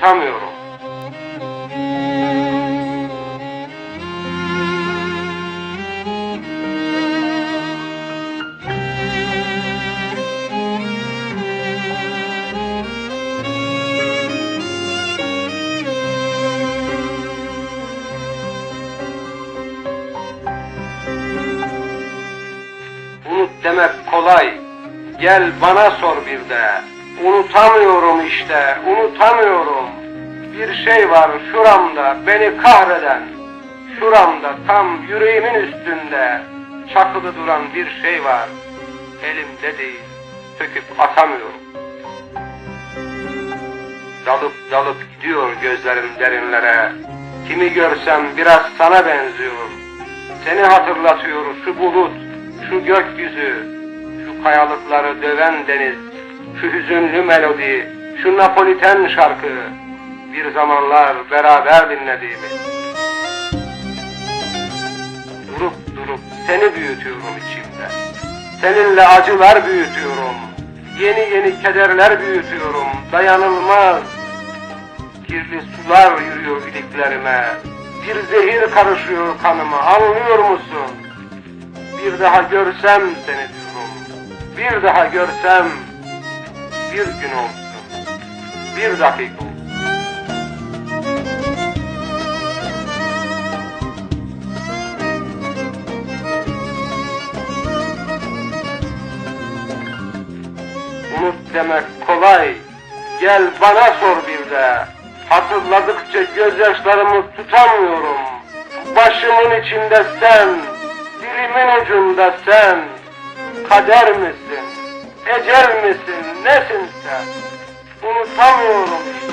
unutamıyorum. Unut demek kolay. Gel bana sor bir de. Unutamıyorum işte, unutamıyorum. Bir şey var şuramda beni kahreden. Şuramda tam yüreğimin üstünde çakılı duran bir şey var. Elimde değil, söküp atamıyorum. Dalıp dalıp gidiyor gözlerim derinlere. Kimi görsem biraz sana benziyor. Seni hatırlatıyor şu bulut, şu gökyüzü, şu kayalıkları döven deniz, şu hüzünlü melodi, şu Napoliten şarkı. Bir zamanlar beraber dinlediğimiz. Durup durup seni büyütüyorum içimde. Seninle acılar büyütüyorum. Yeni yeni kederler büyütüyorum. Dayanılmaz. Kirli sular yürüyor iliklerime. Bir zehir karışıyor kanıma. Anlıyor musun? Bir daha görsem seni diyorum. Bir daha görsem bir gün olsun. Bir dakika olsun. Demek kolay. Gel bana sor bir de. Hatırladıkça gözyaşlarımı tutamıyorum. Başımın içinde sen, dilimin ucunda sen. Kader misin? Ecel misin? Nesin sen? Unutamıyorum işte.